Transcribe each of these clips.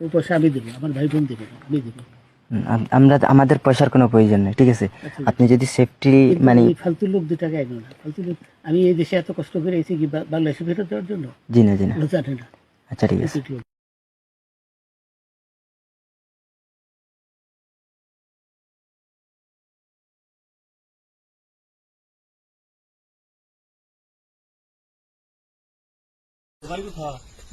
ও পয়সা আমি দেবো আমার ভাই বোন দেবে আমি দেবো। আমরা আমাদের পয়সার কোনো প্রয়োজন নেই ঠিক আছে? আপনি যদি সেফটি মানে ফালতু লোক দু টাকা এগো না। ফালতু লোক আমি এই দেশে এত কষ্ট করে এসেছি কি বাংলাদেশে ফেরত দেওয়ার জন্য? জি না জি না। জানে না। আচ্ছা ঠিক আছে। এতটুকু লোক।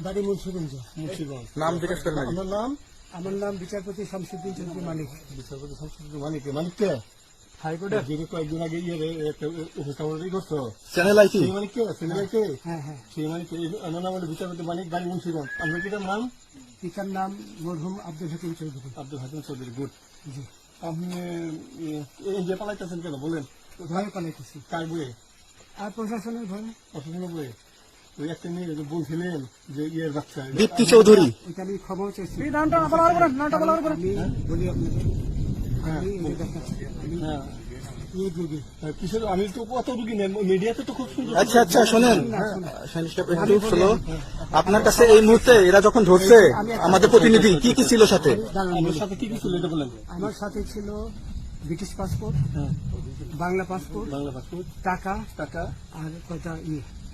বাড়ি মুন্সিগঞ্জ মুন্সিগঞ্জ নাম জিজ্ঞেস করেন আমার নাম আমার নাম বিচারপতি শামসুদ্দিন চৌধুরী মানিক। বিচারপতি সংসদের মানিক মানিক কে? কয়েকদিন আগে ইয়ে রে, একটা করছ। চ্যানেল আইটি সেই মানিক কে? হ্যাঁ হ্যাঁ সেই মানিক আমার নাম হলো বিচারপতি মানিক বাড়ি মুন্সিগঞ্জ আপনার কি নাম? পিতার নাম মরহুম আব্দুল হাকিম চৌধুরী। আব্দুল হাকিম চৌধুরী গুড। জি। আপনি এ, এই যে পালাইতেছেন কেন? বলেন। ভয় পালাইতেছি। কার বইয়ে? আর প্রশাসনের ভয়। অসুবিধা বইয়ে? ওই একটা মেয়ে যে বলছিলেন যে ইয়ের বাচ্চা দীপ্তি চৌধুরী। ওইটা আমি চাইছি। নামটা নামটা বলি আপনাকে। হ্যাঁ ইয়ে হ্যাঁ, তো কত রুগী মিডিয়াতে তো খুব সুন্দর আচ্ছা আচ্ছা শোনেন। শাহিন শোনো আপনার কাছে এই মুহূর্তে এরা যখন ধরছে আমাদের প্রতিনিধি কি কি ছিল সাথে? আমার সাথে কি কি ছিল এটা বলেন। আমার সাথে ছিল ব্রিটিশ পাসপোর্ট হ্যাঁ। Bangla passport Bangla passport. টাকা টাকা। আর কয়টা ই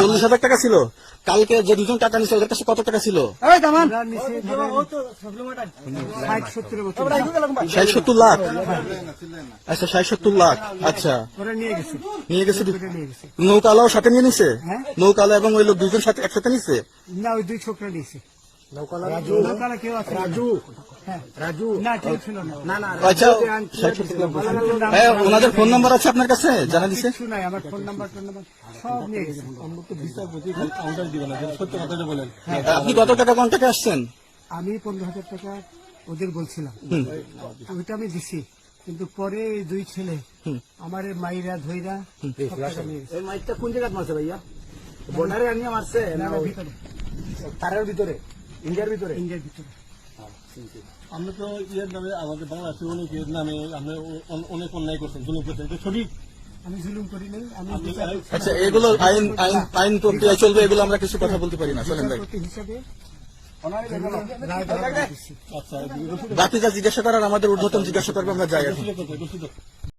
চল্লিশ হাজার টাকা ছিল। কালকে যে দুজন টাকা ওদের কাছে কত টাকা ছিল? ষাট সত্তর লাখ? আচ্ছা ষাট সত্তর লাখ। আচ্ছা। নিয়ে গেছে। নিয়ে গেছে ওরা নিয়ে গেছে। নৌকালাও সাথে নিয়ে নিছে? হ্যাঁ। নৌকালা এবং ওই লোক দুজন সাথে একসাথে নিছে? না ওই দুই ছোকরা নিয়েছে নৌকালা কেউ আছে? রাজু। রাজু না না। আচ্ছা হ্যাঁ ওনাদের ফোন নাম্বার আছে আপনার কাছে? জানা দিছে? নাই আমার ফোন নাম্বার ফোন নাম্বার সব নিয়ে গেছে আমরা তো বিচারপতি খালি কাউন্টার দিবে না সত্য কথাটা বলেন আপনি কত টাকা কন্টাক্টে আসছেন? আমি পনেরো হাজার টাকা ওদের বলছিলাম। ওইটা আমি দিছি কিন্তু পরে দুই ছেলে আমার এই মাইরা ধইরা। এই মাইকটা কোন জায়গায় মারছে ভাইয়া? বর্ডারে আনিয়ে মারছে? না, না, ভিতরে। তারের ভিতরে? ইন্ডিয়ার ভিতরে? ইন্ডিয়ার ভিতরে। আমরা তো ইয়ের নামে আমাদের বাংলাদেশের অনেক ইয়ের নামে আমরা অনেক অন্যায় করছেন জুলুম করছেন তো সঠিক? আমি জুলুম করি নাই আমি আচ্ছা এগুলো আইন আইন আইন প্রক্রিয়া চলবে এগুলো আমরা কিছু কথা বলতে পারি না। চলেন ভাই। হিসাবে। আচ্ছা বাকি যা জিজ্ঞাসা করার আমাদের ঊর্ধ্বতন জিজ্ঞাসা করবে আমরা যাই